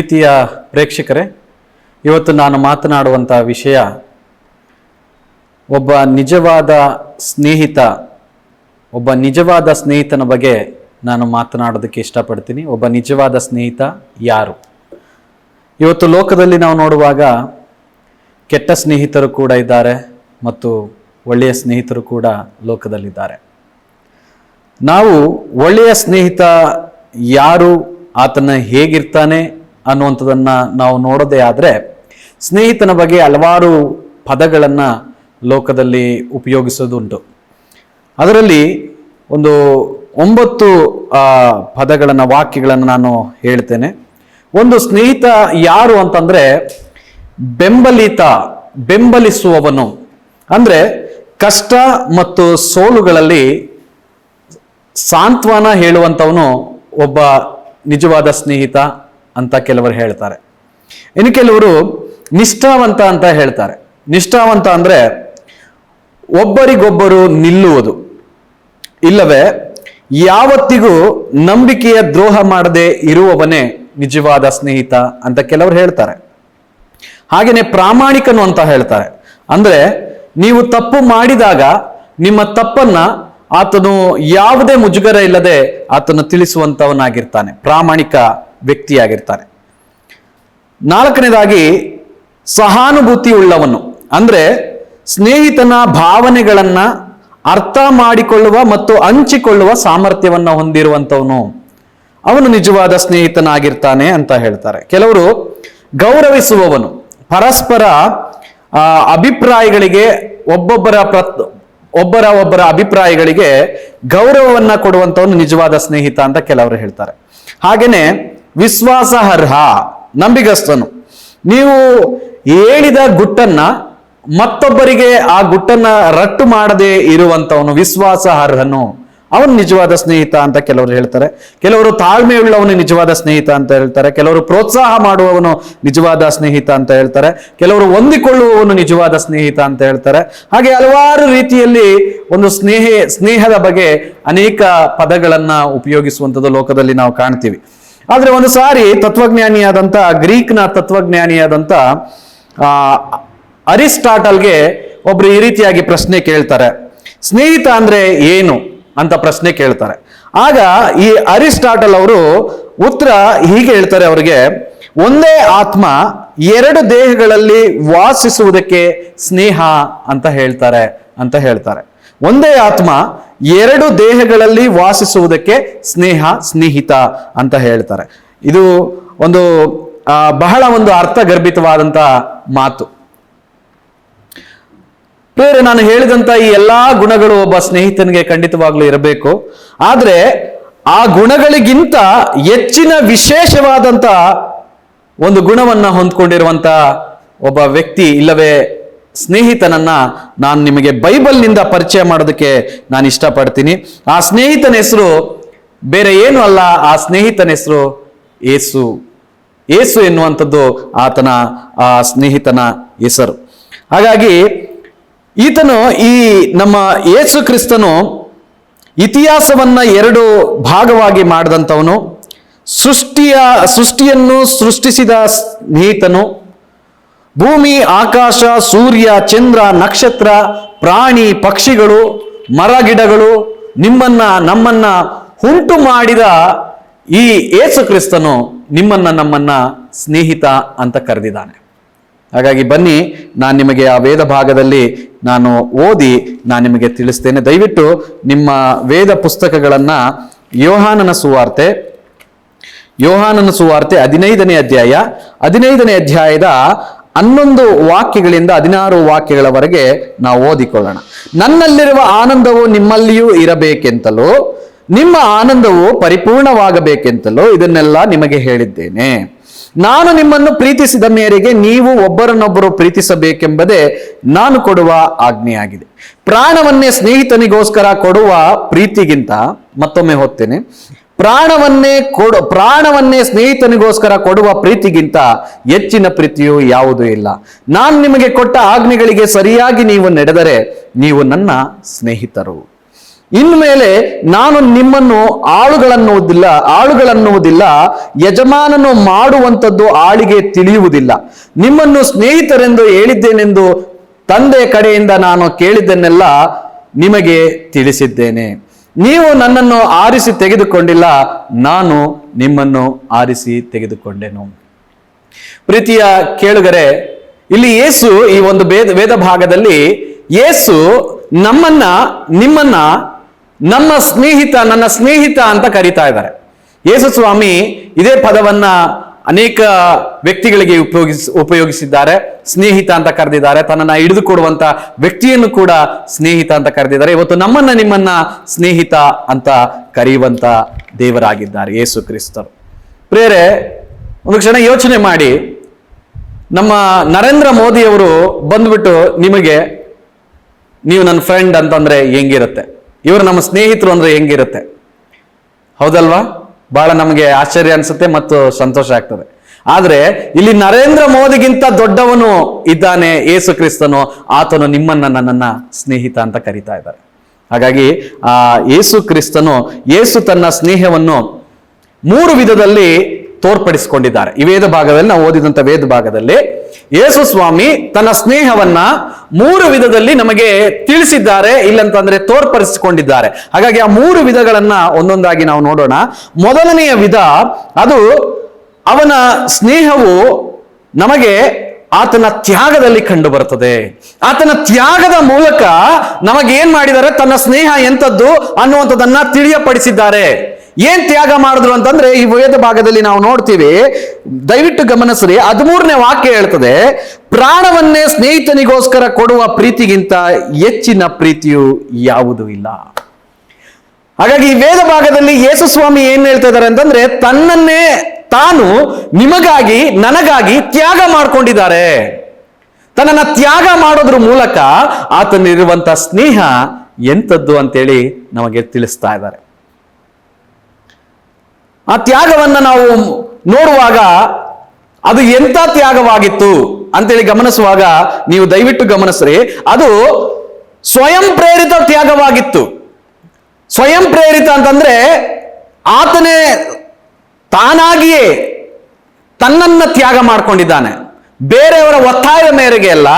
ಪ್ರೀತಿಯ ಪ್ರೇಕ್ಷಕರೇ, ಇವತ್ತು ನಾನು ಮಾತನಾಡುವಂಥ ವಿಷಯ ಒಬ್ಬ ನಿಜವಾದ ಸ್ನೇಹಿತ, ಒಬ್ಬ ನಿಜವಾದ ಸ್ನೇಹಿತನ ಬಗ್ಗೆ ನಾನು ಮಾತನಾಡೋದಕ್ಕೆ ಇಷ್ಟಪಡ್ತೀನಿ. ಒಬ್ಬ ನಿಜವಾದ ಸ್ನೇಹಿತ ಯಾರು? ಇವತ್ತು ಲೋಕದಲ್ಲಿ ನಾವು ನೋಡುವಾಗ ಕೆಟ್ಟ ಸ್ನೇಹಿತರು ಕೂಡ ಇದ್ದಾರೆ ಮತ್ತು ಒಳ್ಳೆಯ ಸ್ನೇಹಿತರು ಕೂಡ ಲೋಕದಲ್ಲಿದ್ದಾರೆ. ನಾವು ಒಳ್ಳೆಯ ಸ್ನೇಹಿತ ಯಾರು, ಆತನ ಹೇಗಿರ್ತಾನೆ ಅನ್ನುವಂಥದ್ದನ್ನು ನಾವು ನೋಡೋದೇ ಆದರೆ ಸ್ನೇಹಿತನ ಬಗ್ಗೆ ಹಲವಾರು ಪದಗಳನ್ನು ಲೋಕದಲ್ಲಿ ಉಪಯೋಗಿಸೋದುಂಟು. ಅದರಲ್ಲಿ ಒಂದು ಒಂಬತ್ತು ಪದಗಳನ್ನು, ವಾಕ್ಯಗಳನ್ನು ನಾನು ಹೇಳ್ತೇನೆ. ಒಂದು ಸ್ನೇಹಿತ ಯಾರು ಅಂತಂದ್ರೆ ಬೆಂಬಲಿತ, ಬೆಂಬಲಿಸುವವನು. ಅಂದ್ರೆ ಕಷ್ಟ ಮತ್ತು ಸೋಲುಗಳಲ್ಲಿ ಸಾಂತ್ವನ ಹೇಳುವಂಥವನು ಒಬ್ಬ ನಿಜವಾದ ಸ್ನೇಹಿತ ಅಂತ ಕೆಲವರು ಹೇಳ್ತಾರೆ. ಇನ್ನು ಕೆಲವರು ನಿಷ್ಠಾವಂತ ಅಂತ ಹೇಳ್ತಾರೆ. ನಿಷ್ಠಾವಂತ ಅಂದ್ರೆ ಒಬ್ಬರಿಗೊಬ್ಬರು ನಿಲ್ಲುವುದು. ಇಲ್ಲವೇ, ಯಾವತ್ತಿಗೂ ನಂಬಿಕೆಯ ದ್ರೋಹ ಮಾಡದೆ ಇರುವವನೇ ನಿಜವಾದ ಸ್ನೇಹಿತ ಅಂತ ಕೆಲವರು ಹೇಳ್ತಾರೆ. ಹಾಗೆಯೇ ಪ್ರಾಮಾಣಿಕನು ಅಂತ ಹೇಳ್ತಾರೆ. ಅಂದ್ರೆ ನೀವು ತಪ್ಪು ಮಾಡಿದಾಗ ನಿಮ್ಮ ತಪ್ಪನ್ನ ಆತನು ಯಾವುದೇ ಮುಜುಗರ ಇಲ್ಲದೆ ಆತನು ತಿಳಿಸುವಂತವನಾಗಿರ್ತಾನೆ. ಪ್ರಾಮಾಣಿಕ ವ್ಯಕ್ತಿಯಾಗಿರ್ತಾನೆ ನಾಲ್ಕನೇದಾಗಿ ಸಹಾನುಭೂತಿ ಉಳ್ಳವನು ಅಂದರೆ ಸ್ನೇಹಿತನ ಭಾವನೆಗಳನ್ನು ಅರ್ಥ ಮಾಡಿಕೊಳ್ಳುವ ಮತ್ತು ಹಂಚಿಕೊಳ್ಳುವ ಸಾಮರ್ಥ್ಯವನ್ನ ಹೊಂದಿರುವಂತವನು ಅವನು ನಿಜವಾದ ಸ್ನೇಹಿತನಾಗಿರ್ತಾನೆ ಅಂತ ಹೇಳ್ತಾರೆ. ಕೆಲವರು ಗೌರವಿಸುವವನು. ಪರಸ್ಪರ ಅಭಿಪ್ರಾಯಗಳಿಗೆ ಒಬ್ಬೊಬ್ಬರ ಪ್ರತ್, ಒಬ್ಬರ ಒಬ್ಬರ ಅಭಿಪ್ರಾಯಗಳಿಗೆ ಗೌರವವನ್ನ ಕೊಡುವಂತವನು ನಿಜವಾದ ಸ್ನೇಹಿತ ಅಂತ ಕೆಲವರು ಹೇಳ್ತಾರೆ. ಹಾಗೇನೆ ವಿಶ್ವಾಸಾರ್ಹ ನಂಬಿಗಸ್ತನು. ನೀವು ಹೇಳಿದ ಗುಟ್ಟನ್ನ ಮತ್ತೊಬ್ಬರಿಗೆ ಆ ಗುಟ್ಟನ್ನ ರಟ್ಟು ಮಾಡದೆ ಇರುವಂತವನು ವಿಶ್ವಾಸಾರ್ಹನು ಅವನು ನಿಜವಾದ ಸ್ನೇಹಿತ ಅಂತ ಕೆಲವರು ಹೇಳ್ತಾರೆ. ಕೆಲವರು ತಾಳ್ಮೆ ಉಳ್ಳವನು ನಿಜವಾದ ಸ್ನೇಹಿತ ಅಂತ ಹೇಳ್ತಾರೆ. ಕೆಲವರು ಪ್ರೋತ್ಸಾಹ ಮಾಡುವವನು ನಿಜವಾದ ಸ್ನೇಹಿತ ಅಂತ ಹೇಳ್ತಾರೆ. ಕೆಲವರು ಹೊಂದಿಕೊಳ್ಳುವವನು ನಿಜವಾದ ಸ್ನೇಹಿತ ಅಂತ ಹೇಳ್ತಾರೆ. ಹಾಗೆ ಹಲವಾರು ರೀತಿಯಲ್ಲಿ ಒಂದು ಸ್ನೇಹ, ಸ್ನೇಹದ ಬಗ್ಗೆ ಅನೇಕ ಪದಗಳನ್ನ ಉಪಯೋಗಿಸುವಂಥದ್ದು ಲೋಕದಲ್ಲಿ ನಾವು ಕಾಣ್ತೀವಿ. ಆದ್ರೆ ಒಂದು ಸಾರಿ ತತ್ವಜ್ಞಾನಿಯಾದಂಥ ಗ್ರೀಕ್ನ ತತ್ವಜ್ಞಾನಿಯಾದಂಥ ಅರಿಸ್ಟಾಟಲ್ಗೆ ಒಬ್ರು ಈ ರೀತಿಯಾಗಿ ಪ್ರಶ್ನೆ ಕೇಳ್ತಾರೆ. ಸ್ನೇಹಿತ ಅಂದ್ರೆ ಏನು ಅಂತ ಪ್ರಶ್ನೆ ಕೇಳ್ತಾರೆ. ಆಗ ಈ ಅರಿಸ್ಟಾಟಲ್ ಅವರು ಉತ್ತರ ಹೀಗೆ ಹೇಳ್ತಾರೆ ಅವರಿಗೆ, ಒಂದೇ ಆತ್ಮ ಎರಡು ದೇಹಗಳಲ್ಲಿ ವಾಸಿಸುವುದಕ್ಕೆ ಸ್ನೇಹ ಅಂತ ಹೇಳ್ತಾರೆ ಅಂತ ಹೇಳ್ತಾರೆ. ಒಂದೇ ಆತ್ಮ ಎರಡು ದೇಹಗಳಲ್ಲಿ ವಾಸಿಸುವುದಕ್ಕೆ ಸ್ನೇಹ, ಸ್ನೇಹಿತ ಅಂತ ಹೇಳ್ತಾರೆ. ಇದು ಒಂದು ಬಹಳ ಒಂದು ಅರ್ಥಗರ್ಭಿತವಾದಂತ ಮಾತು. ಬೇರೆ ನಾನು ಹೇಳಿದಂತ ಈ ಎಲ್ಲಾ ಗುಣಗಳು ಒಬ್ಬ ಸ್ನೇಹಿತನಿಗೆ ಖಂಡಿತವಾಗ್ಲೂ ಇರಬೇಕು. ಆದ್ರೆ ಆ ಗುಣಗಳಿಗಿಂತ ಹೆಚ್ಚಿನ ವಿಶೇಷವಾದಂತ ಒಂದು ಗುಣವನ್ನ ಹೊಂದ್ಕೊಂಡಿರುವಂತ ಒಬ್ಬ ವ್ಯಕ್ತಿ ಇಲ್ಲವೇ ಸ್ನೇಹಿತನನ್ನ ನಾನು ನಿಮಗೆ ಬೈಬಲ್ನಿಂದ ಪರಿಚಯ ಮಾಡೋದಕ್ಕೆ ನಾನು ಇಷ್ಟಪಡ್ತೀನಿ. ಆ ಸ್ನೇಹಿತನ ಹೆಸರು ಬೇರೆ ಏನು ಅಲ್ಲ, ಆ ಸ್ನೇಹಿತನ ಹೆಸರು ಏಸು. ಏಸು ಎನ್ನುವಂಥದ್ದು ಆತನ, ಆ ಸ್ನೇಹಿತನ ಹೆಸರು. ಹಾಗಾಗಿ ಈತನು ಈ ನಮ್ಮ ಏಸು ಕ್ರಿಸ್ತನು ಇತಿಹಾಸವನ್ನ ಎರಡು ಭಾಗವಾಗಿ ಮಾಡಿದಂಥವನು. ಸೃಷ್ಟಿಯ, ಸೃಷ್ಟಿಯನ್ನು ಸೃಷ್ಟಿಸಿದ ಸ್ನೇಹಿತನು. ಭೂಮಿ, ಆಕಾಶ, ಸೂರ್ಯ, ಚಂದ್ರ, ನಕ್ಷತ್ರ, ಪ್ರಾಣಿ, ಪಕ್ಷಿಗಳು, ಮರ ಗಿಡಗಳು ನಿಮ್ಮನ್ನ, ನಮ್ಮನ್ನ ಉಂಟು ಮಾಡಿದ ಈ ಏಸು ಕ್ರಿಸ್ತನು ನಿಮ್ಮನ್ನ, ನಮ್ಮನ್ನ ಸ್ನೇಹಿತ ಅಂತ ಕರೆದಿದ್ದಾನೆ. ಹಾಗಾಗಿ ಬನ್ನಿ, ನಾನು ನಿಮಗೆ ಆ ವೇದ ಭಾಗದಲ್ಲಿ ನಾನು ಓದಿ ನಾನು ನಿಮಗೆ ತಿಳಿಸ್ತೇನೆ. ದಯವಿಟ್ಟು ನಿಮ್ಮ ವೇದ ಪುಸ್ತಕಗಳನ್ನ ಯೋಹಾನನ ಸುವಾರ್ತೆ ಯೋಹಾನನ ಸುವಾರ್ತೆ ಹದಿನೈದನೇ ಅಧ್ಯಾಯ, ಹದಿನೈದನೇ ಅಧ್ಯಾಯದ ಹನ್ನೊಂದು ವಾಕ್ಯಗಳಿಂದ ಹದಿನಾರು ವಾಕ್ಯಗಳವರೆಗೆ ನಾವು ಓದಿಕೊಳ್ಳೋಣ. ನನ್ನಲ್ಲಿರುವ ಆನಂದವು ನಿಮ್ಮಲ್ಲಿಯೂ ಇರಬೇಕೆಂತಲೂ, ನಿಮ್ಮ ಆನಂದವು ಪರಿಪೂರ್ಣವಾಗಬೇಕೆಂತಲೂ ಇದನ್ನೆಲ್ಲ ನಿಮಗೆ ಹೇಳಿದ್ದೇನೆ. ನಾನು ನಿಮ್ಮನ್ನು ಪ್ರೀತಿಸಿದ ಮೇರೆಗೆ ನೀವು ಒಬ್ಬರನ್ನೊಬ್ಬರು ಪ್ರೀತಿಸಬೇಕೆಂಬುದೇ ನಾನು ಕೊಡುವ ಆಜ್ಞೆಯಾಗಿದೆ. ಪ್ರಾಣವನ್ನೇ ಸ್ನೇಹಿತನಿಗೋಸ್ಕರ ಕೊಡುವ ಪ್ರೀತಿಗಿಂತ ಮತ್ತೊಮ್ಮೆ ಹೋಗ್ತೇನೆ. ಪ್ರಾಣವನ್ನೇ ಕೊಡು, ಪ್ರಾಣವನ್ನೇ ಸ್ನೇಹಿತನಿಗೋಸ್ಕರ ಕೊಡುವ ಪ್ರೀತಿಗಿಂತ ಹೆಚ್ಚಿನ ಪ್ರೀತಿಯು ಯಾವುದೂ ಇಲ್ಲ. ನಾನು ನಿಮಗೆ ಕೊಟ್ಟ ಆಜ್ಞೆಗಳಿಗೆ ಸರಿಯಾಗಿ ನೀವು ನಡೆದರೆ ನೀವು ನನ್ನ ಸ್ನೇಹಿತರು. ಇನ್ಮೇಲೆ ನಾನು ನಿಮ್ಮನ್ನು ಆಳುಗಳನ್ನುವುದಿಲ್ಲ ಆಳುಗಳನ್ನುವುದಿಲ್ಲ, ಯಜಮಾನನು ಮಾಡುವಂಥದ್ದು ಆಳಿಗೆ ತಿಳಿಯುವುದಿಲ್ಲ. ನಿಮ್ಮನ್ನು ಸ್ನೇಹಿತರೆಂದು ಹೇಳಿದ್ದೇನೆಂದು ತಂದೆ ಕಡೆಯಿಂದ ನಾನು ಕೇಳಿದ್ದನ್ನೆಲ್ಲ ನಿಮಗೆ ತಿಳಿಸಿದ್ದೇನೆ. ನೀವು ನನ್ನನ್ನು ಆರಿಸಿ ತೆಗೆದುಕೊಂಡಿಲ್ಲ, ನಾನು ನಿಮ್ಮನ್ನು ಆರಿಸಿ ತೆಗೆದುಕೊಂಡೆನು. ಪ್ರೀತಿಯ ಕೇಳುಗರೆ, ಇಲ್ಲಿ ಯೇಸು ಈ ಒಂದು ವೇದ ವೇದ ಭಾಗದಲ್ಲಿ ಯೇಸು ನಮ್ಮನ್ನ, ನಿಮ್ಮನ್ನ, ನಮ್ಮ ಸ್ನೇಹಿತ, ನನ್ನ ಸ್ನೇಹಿತ ಅಂತ ಕರೀತಾ ಇದ್ದಾರೆ. ಯೇಸು ಸ್ವಾಮಿ ಇದೇ ಪದವನ್ನ ಅನೇಕ ವ್ಯಕ್ತಿಗಳಿಗೆ ಉಪಯೋಗಿಸ್, ಉಪಯೋಗಿಸಿದ್ದಾರೆ. ಸ್ನೇಹಿತ ಅಂತ ಕರೆದಿದ್ದಾರೆ. ತನ್ನನ್ನು ಹಿಡಿದುಕೊಡುವಂತ ವ್ಯಕ್ತಿಯನ್ನು ಕೂಡ ಸ್ನೇಹಿತ ಅಂತ ಕರೆದಿದ್ದಾರೆ. ಇವತ್ತು ನಮ್ಮನ್ನ ನಿಮ್ಮನ್ನ ಸ್ನೇಹಿತ ಅಂತ ಕರೆಯುವಂತ ದೇವರಾಗಿದ್ದಾರೆ ಯೇಸು ಕ್ರಿಸ್ತರು. ಪ್ರೇರೆ, ಒಂದು ಕ್ಷಣ ಯೋಚನೆ ಮಾಡಿ. ನಮ್ಮ ನರೇಂದ್ರ ಮೋದಿಯವರು ಬಂದ್ಬಿಟ್ಟು ನಿಮಗೆ, ನೀವು ನನ್ನ ಫ್ರೆಂಡ್ ಅಂತಂದ್ರೆ ಹೆಂಗಿರುತ್ತೆ? ಇವರು ನಮ್ಮ ಸ್ನೇಹಿತರು ಅಂದ್ರೆ ಹೆಂಗಿರುತ್ತೆ? ಹೌದಲ್ವಾ? ಬಹಳ ನಮಗೆ ಆಶ್ಚರ್ಯ ಅನ್ಸುತ್ತೆ ಮತ್ತು ಸಂತೋಷ ಆಗ್ತದೆ. ಆದರೆ ಇಲ್ಲಿ ನರೇಂದ್ರ ಮೋದಿಗಿಂತ ದೊಡ್ಡವನು ಇದ್ದಾನೆ ಏಸು ಕ್ರಿಸ್ತನು, ಆತನು ನಿಮ್ಮನ್ನ ನನ್ನನ್ನ ಸ್ನೇಹಿತ ಅಂತ ಕರೀತಾ ಇದ್ದಾರೆ. ಹಾಗಾಗಿ, ಆ, ಏಸು ಕ್ರಿಸ್ತನು, ಏಸು ತನ್ನ ಸ್ನೇಹವನ್ನು ಮೂರು ವಿಧದಲ್ಲಿ ತೋರ್ಪಡಿಸಿಕೊಂಡಿದ್ದಾರೆ. ಈ ವೇದ ಭಾಗದಲ್ಲಿ ನಾವು ಓದಿದಂತ ವೇದ ಭಾಗದಲ್ಲಿ ಯೇಸು ಸ್ವಾಮಿ ತನ್ನ ಸ್ನೇಹವನ್ನ ಮೂರು ವಿಧದಲ್ಲಿ ನಮಗೆ ತಿಳಿಸಿದ್ದಾರೆ, ಇಲ್ಲಂತಂದ್ರೆ ತೋರ್ಪಡಿಸಿಕೊಂಡಿದ್ದಾರೆ. ಹಾಗಾಗಿ ಆ ಮೂರು ವಿಧಗಳನ್ನ ಒಂದೊಂದಾಗಿ ನಾವು ನೋಡೋಣ. ಮೊದಲನೆಯ ವಿಧ, ಅದು ಅವನ ಸ್ನೇಹವು ನಮಗೆ ಆತನ ತ್ಯಾಗದಲ್ಲಿ ಕಂಡು ಬರುತ್ತದೆ ಆತನ ತ್ಯಾಗದ ಮೂಲಕ ನಮಗೇನ್ ಮಾಡಿದರೆ ತನ್ನ ಸ್ನೇಹ ಎಂತದ್ದು ಅನ್ನುವಂಥದ್ದನ್ನ ತಿಳಿಯಪಡಿಸಿದ್ದಾರೆ. ಏನ್ ತ್ಯಾಗ ಮಾಡಿದ್ರು ಅಂತಂದ್ರೆ ಈ ವೇದ ಭಾಗದಲ್ಲಿ ನಾವು ನೋಡ್ತೀವಿ, ದಯವಿಟ್ಟು ಗಮನಿಸ್ರಿ, ಹದಿಮೂರನೇ ವಾಕ್ಯ ಹೇಳ್ತದೆ, ಪ್ರಾಣವನ್ನೇ ಸ್ನೇಹಿತನಿಗೋಸ್ಕರ ಕೊಡುವ ಪ್ರೀತಿಗಿಂತ ಹೆಚ್ಚಿನ ಪ್ರೀತಿಯು ಯಾವುದೂ ಇಲ್ಲ. ಹಾಗಾಗಿ ಈ ವೇದ ಭಾಗದಲ್ಲಿ ಯೇಸು ಸ್ವಾಮಿ ಏನ್ ಹೇಳ್ತಾ ಇದ್ದಾರೆ ಅಂತಂದ್ರೆ, ತನ್ನನ್ನೇ ತಾನು ನಿಮಗಾಗಿ, ನನಗಾಗಿ ತ್ಯಾಗ ಮಾಡ್ಕೊಂಡಿದ್ದಾರೆ. ತನ್ನನ್ನು ತ್ಯಾಗ ಮಾಡೋದ್ರ ಮೂಲಕ ಆತನಿರುವಂತ ಸ್ನೇಹ ಎಂಥದ್ದು ಅಂತೇಳಿ ನಮಗೆ ತಿಳಿಸ್ತಾ ಇದ್ದಾರೆ. ಆ ತ್ಯಾಗವನ್ನ ನಾವು ನೋಡುವಾಗ ಅದು ಎಂಥ ತ್ಯಾಗವಾಗಿತ್ತು ಅಂತೇಳಿ ಗಮನಿಸುವಾಗ ನೀವು ದಯವಿಟ್ಟು ಗಮನಿಸ್ರಿ. ಅದು ಸ್ವಯಂ ಪ್ರೇರಿತ ತ್ಯಾಗವಾಗಿತ್ತು. ಸ್ವಯಂ ಪ್ರೇರಿತ ಅಂತಂದ್ರೆ ಆತನೇ ತಾನಾಗಿಯೇ ತನ್ನನ್ನ ತ್ಯಾಗ ಮಾಡಿಕೊಂಡಿದ್ದಾನೆ. ಬೇರೆಯವರ ಒತ್ತಾಯದ ಮೇರೆಗೆ ಅಲ್ಲ,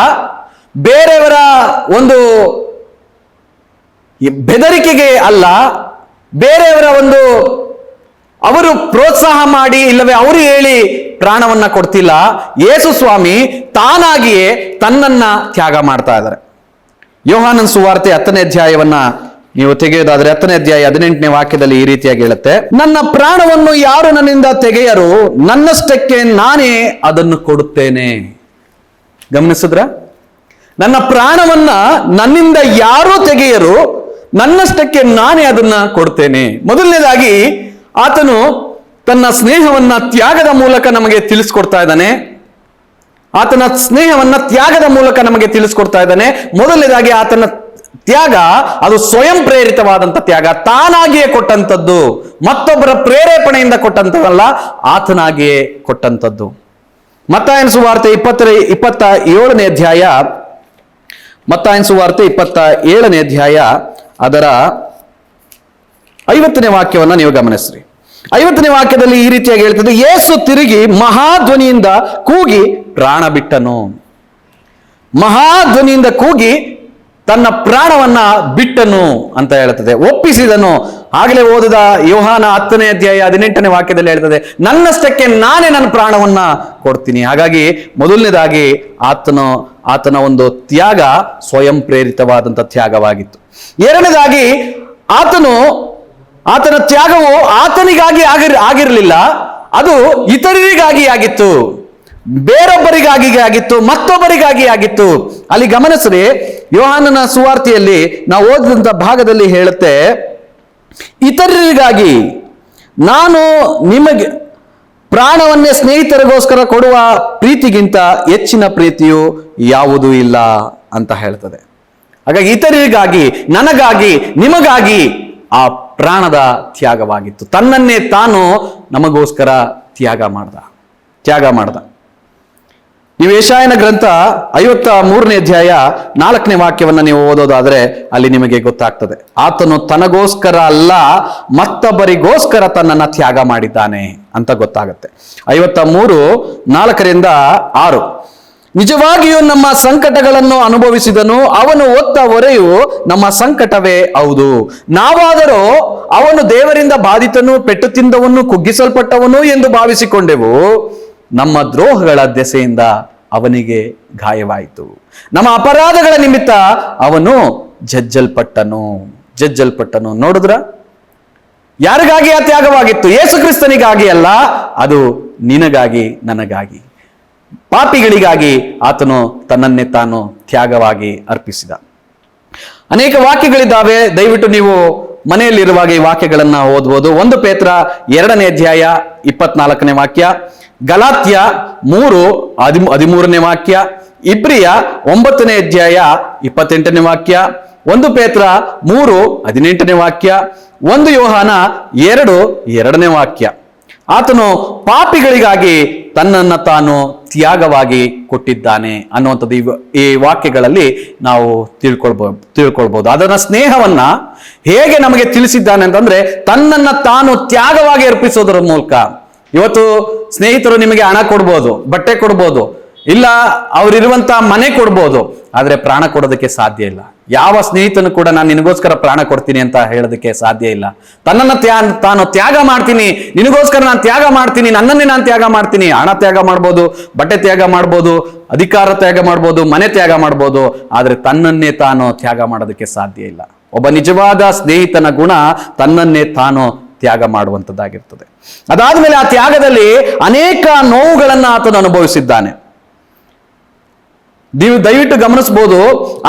ಬೇರೆಯವರ ಒಂದು ಬೆದರಿಕೆಗೆ ಅಲ್ಲ, ಬೇರೆಯವರ ಒಂದು ಅವರು ಪ್ರೋತ್ಸಾಹ ಮಾಡಿ, ಇಲ್ಲವೇ ಅವರು ಹೇಳಿ ಪ್ರಾಣವನ್ನ ಕೊಡ್ತಿಲ್ಲ. ಯೇಸು ಸ್ವಾಮಿ ತಾನಾಗಿಯೇ ತನ್ನನ್ನ ತ್ಯಾಗ ಮಾಡ್ತಾ ಇದ್ದಾರೆ. ಯೋಹಾನನ್ ಸುವಾರ್ತೆ ಹತ್ತನೇ ಅಧ್ಯಾಯವನ್ನ ನೀವು ತೆಗೆಯೋದಾದ್ರೆ ಹತ್ತನೇ ಅಧ್ಯಾಯ ಹದಿನೆಂಟನೇ ವಾಕ್ಯದಲ್ಲಿ ಈ ರೀತಿಯಾಗಿ ಹೇಳುತ್ತೆ. ನನ್ನ ಪ್ರಾಣವನ್ನು ಯಾರು ನನ್ನಿಂದ ತೆಗೆಯರು? ನನ್ನಷ್ಟಕ್ಕೆ ನಾನೇ ಅದನ್ನು ಕೊಡುತ್ತೇನೆ. ಗಮನಿಸಿದ್ರ? ನನ್ನ ಪ್ರಾಣವನ್ನ ನನ್ನಿಂದ ಯಾರು ತೆಗೆಯರು? ನನ್ನಷ್ಟಕ್ಕೆ ನಾನೇ ಅದನ್ನ ಕೊಡ್ತೇನೆ ಮೊದಲನೇದಾಗಿ ಆತನು ತನ್ನ ಸ್ನೇಹವನ್ನ ತ್ಯಾಗದ ಮೂಲಕ ನಮಗೆ ತಿಳಿಸ್ಕೊಡ್ತಾ ಇದ್ದಾನೆ. ಆತನ ಸ್ನೇಹವನ್ನ ತ್ಯಾಗದ ಮೂಲಕ ನಮಗೆ ತಿಳಿಸ್ಕೊಡ್ತಾ ಇದ್ದಾನೆ. ಮೊದಲನೇದಾಗಿ ಆತನ ತ್ಯಾಗ ಅದು ಸ್ವಯಂ ಪ್ರೇರಿತವಾದಂತ ತ್ಯಾಗ. ತಾನಾಗಿಯೇ ಕೊಟ್ಟಂತದ್ದು ಮತ್ತೊಬ್ಬರ ಪ್ರೇರೇಪಣೆಯಿಂದ ಕೊಟ್ಟಂತದಲ್ಲ ಆತನಾಗಿಯೇ ಕೊಟ್ಟಂತದ್ದು ಮತ್ತಾಯನ ಸುವಾರ್ತೆ ಇಪ್ಪತ್ತರ, ಇಪ್ಪತ್ತ ಏಳನೇ ಅಧ್ಯಾಯ. ಮತ್ತಾಯನ ಸುವಾರ್ತೆ ಇಪ್ಪತ್ತ ಏಳನೇ ಅಧ್ಯಾಯ. ಅದರ ಐವತ್ತನೇ ವಾಕ್ಯವನ್ನ ನೀವು ಗಮನಿಸ್ರಿ. ಐವತ್ತನೇ ವಾಕ್ಯದಲ್ಲಿ ಈ ರೀತಿಯಾಗಿ ಹೇಳ್ತದೆ, ಯೇಸು ತಿರುಗಿ ಮಹಾಧ್ವನಿಯಿಂದ ಕೂಗಿ ಪ್ರಾಣ ಬಿಟ್ಟನು. ಮಹಾಧ್ವನಿಯಿಂದ ಕೂಗಿ ತನ್ನ ಪ್ರಾಣವನ್ನ ಬಿಟ್ಟನು ಅಂತ ಹೇಳ್ತದೆ. ಒಪ್ಪಿಸಿದನು. ಆಗಲೇ ಓದಿದ ಯೋಹಾನ ಹತ್ತನೇ ಅಧ್ಯಾಯ ಹದಿನೆಂಟನೇ ವಾಕ್ಯದಲ್ಲಿ ಹೇಳ್ತದೆ, ನನ್ನಷ್ಟಕ್ಕೆ ನಾನೇ ನನ್ನ ಪ್ರಾಣವನ್ನ ಕೊಡ್ತೀನಿ. ಹಾಗಾಗಿ ಮೊದಲನೇದಾಗಿ ಆತನ ಆತನ ಒಂದು ತ್ಯಾಗ ಸ್ವಯಂ ಪ್ರೇರಿತವಾದಂಥ ತ್ಯಾಗವಾಗಿತ್ತು. ಎರಡನೇದಾಗಿ ಆತನು ಆತನ ತ್ಯಾಗವು ಆತನಿಗಾಗಿ ಆಗಿರ್ ಆಗಿರಲಿಲ್ಲ, ಅದು ಇತರರಿಗಾಗಿ ಆಗಿತ್ತು. ಬೇರೊಬ್ಬರಿಗಾಗಿ ಆಗಿತ್ತು, ಮತ್ತೊಬ್ಬರಿಗಾಗಿ ಆಗಿತ್ತು. ಅಲ್ಲಿ ಗಮನಿಸ್ರಿ ಯೋಹಾನನ ಸುವಾರ್ತೆಯಲ್ಲಿ ನಾವು ಓದಿದಂತ ಭಾಗದಲ್ಲಿ ಹೇಳುತ್ತೆ, ಇತರರಿಗಾಗಿ ನಾನು ನಿಮಗೆ ಪ್ರಾಣವನ್ನೇ ಸ್ನೇಹಿತರಿಗೋಸ್ಕರ ಕೊಡುವ ಪ್ರೀತಿಗಿಂತ ಹೆಚ್ಚಿನ ಪ್ರೀತಿಯು ಯಾವುದೂ ಇಲ್ಲ ಅಂತ ಹೇಳ್ತದೆ. ಹಾಗಾಗಿ ಇತರರಿಗಾಗಿ, ನನಗಾಗಿ, ನಿಮಗಾಗಿ ಆ ಪ್ರಾಣದ ತ್ಯಾಗವಾಗಿತ್ತು. ತನ್ನನ್ನೇ ತಾನು ನಮಗೋಸ್ಕರ ತ್ಯಾಗ ಮಾಡ್ದ. ತ್ಯಾಗ ಮಾಡ್ದ. ನೀವು ಯಶಾಯನ ಗ್ರಂಥ ಐವತ್ತ ಮೂರನೇ ಅಧ್ಯಾಯ ನಾಲ್ಕನೇ ವಾಕ್ಯವನ್ನು ನೀವು ಓದೋದಾದ್ರೆ ಅಲ್ಲಿ ನಿಮಗೆ ಗೊತ್ತಾಗ್ತದೆ. ಆತನು ತನಗೋಸ್ಕರ ಅಲ್ಲ, ಮತ್ತೊಬ್ಬರಿಗೋಸ್ಕರ ತನ್ನನ್ನ ತ್ಯಾಗ ಮಾಡಿದ್ದಾನೆ ಅಂತ ಗೊತ್ತಾಗುತ್ತೆ. ಐವತ್ತ ಮೂರು ನಾಲ್ಕರಿಂದ ಆರು. ನಿಜವಾಗಿಯೂ ನಮ್ಮ ಸಂಕಟಗಳನ್ನು ಅನುಭವಿಸಿದನು, ಅವನು ಒತ್ತ ಹೊರೆಯು ನಮ್ಮ ಸಂಕಟವೇ ಹೌದು. ನಾವಾದರೂ ಅವನು ದೇವರಿಂದ ಬಾಧಿತನು, ಪೆಟ್ಟು ತಿಂದವನು, ಕುಗ್ಗಿಸಲ್ಪಟ್ಟವನು ಎಂದು ಭಾವಿಸಿಕೊಂಡೆವು. ನಮ್ಮ ದ್ರೋಹಗಳ ದೆಸೆಯಿಂದ ಅವನಿಗೆ ಗಾಯವಾಯಿತು. ನಮ್ಮ ಅಪರಾಧಗಳ ನಿಮಿತ್ತ ಅವನು ಜಜ್ಜಲ್ಪಟ್ಟನು ಜಜ್ಜಲ್ಪಟ್ಟನು. ನೋಡಿದ್ರ? ಯಾರಿಗಾಗಿ ಆ ತ್ಯಾಗವಾಗಿತ್ತು? ಯೇಸು ಕ್ರಿಸ್ತನಿಗಾಗಿ ಅಲ್ಲ, ಅದು ನಿನಗಾಗಿ, ನನಗಾಗಿ. ಪಾಪಿಗಳಿಗಾಗಿ ಆತನು ತನ್ನನ್ನೇ ತಾನು ತ್ಯಾಗವಾಗಿ ಅರ್ಪಿಸಿದ. ಅನೇಕ ವಾಕ್ಯಗಳಿದ್ದಾವೆ. ದಯವಿಟ್ಟು ನೀವು ಮನೆಯಲ್ಲಿರುವಾಗ ಈ ವಾಕ್ಯಗಳನ್ನ ಓದ್ಬೋದು. ಒಂದು ಪೇತ್ರ ಎರಡನೇ ಅಧ್ಯಾಯ ಇಪ್ಪತ್ನಾಲ್ಕನೇ ವಾಕ್ಯ, ಗಲಾತ್ಯ ಮೂರು ಹದಿಮೂ, ಹದಿಮೂರನೇ ವಾಕ್ಯ, ಇಬ್ರಿಯ ಒಂಬತ್ತನೇ ಅಧ್ಯಾಯ ಇಪ್ಪತ್ತೆಂಟನೇ ವಾಕ್ಯ, ಒಂದು ಪೇತ್ರ ಮೂರು ಹದಿನೆಂಟನೇ ವಾಕ್ಯ, ಒಂದು ಯೋಹಾನ ಎರಡು ಎರಡನೇ ವಾಕ್ಯ. ಆತನು ಪಾಪಿಗಳಿಗಾಗಿ ತನ್ನನ್ನ ತಾನು ತ್ಯಾಗವಾಗಿ ಕೊಟ್ಟಿದ್ದಾನೆ ಅನ್ನುವಂಥದ್ದು ಈ ವಾಕ್ಯಗಳಲ್ಲಿ ನಾವು ತಿಳ್ಕೊಳ್ಬಹುದು ತಿಳ್ಕೊಳ್ಬೋದು. ಅದನ್ನ ಸ್ನೇಹವನ್ನ ಹೇಗೆ ನಮಗೆ ತಿಳಿಸಿದ್ದಾನೆ ಅಂತಂದ್ರೆ ತನ್ನನ್ನ ತಾನು ತ್ಯಾಗವಾಗಿ ಅರ್ಪಿಸೋದರ ಮೂಲಕ. ಇವತ್ತು ಸ್ನೇಹಿತರು ನಿಮಗೆ ಹಣ ಕೊಡ್ಬೋದು, ಬಟ್ಟೆ ಕೊಡ್ಬೋದು ಇಲ್ಲ, ಅವ್ರಿರುವಂತ ಮನೆ ಕೊಡ್ಬೋದು, ಆದ್ರೆ ಪ್ರಾಣ ಕೊಡೋದಕ್ಕೆ ಸಾಧ್ಯ ಇಲ್ಲ. ಯಾವ ಸ್ನೇಹಿತನು ಕೂಡ ನಾನು ನಿನಗೋಸ್ಕರ ಪ್ರಾಣ ಕೊಡ್ತೀನಿ ಅಂತ ಹೇಳೋದಕ್ಕೆ ಸಾಧ್ಯ ಇಲ್ಲ. ತನ್ನನ್ನು ತ್ಯಾ, ತಾನು ತ್ಯಾಗ ಮಾಡ್ತೀನಿ, ನಿನಗೋಸ್ಕರ ನಾನು ತ್ಯಾಗ ಮಾಡ್ತೀನಿ, ನನ್ನನ್ನೇ ನಾನು ತ್ಯಾಗ ಮಾಡ್ತೀನಿ. ಹಣ ತ್ಯಾಗ ಮಾಡ್ಬೋದು, ಬಟ್ಟೆ ತ್ಯಾಗ ಮಾಡ್ಬೋದು, ಅಧಿಕಾರ ತ್ಯಾಗ ಮಾಡ್ಬೋದು, ಮನೆ ತ್ಯಾಗ ಮಾಡ್ಬೋದು, ಆದರೆ ತನ್ನನ್ನೇ ತಾನು ತ್ಯಾಗ ಮಾಡೋದಕ್ಕೆ ಸಾಧ್ಯ ಇಲ್ಲ. ಒಬ್ಬ ನಿಜವಾದ ಸ್ನೇಹಿತನ ಗುಣ ತನ್ನನ್ನೇ ತಾನು ತ್ಯಾಗ ಮಾಡುವಂಥದ್ದಾಗಿರ್ತದೆ. ಅದಾದ್ಮೇಲೆ ಆ ತ್ಯಾಗದಲ್ಲಿ ಅನೇಕ ನೋವುಗಳನ್ನು ಆತನು ಅನುಭವಿಸಿದ್ದಾನೆ. ನೀವು ದಯವಿಟ್ಟು ಗಮನಿಸಬಹುದು,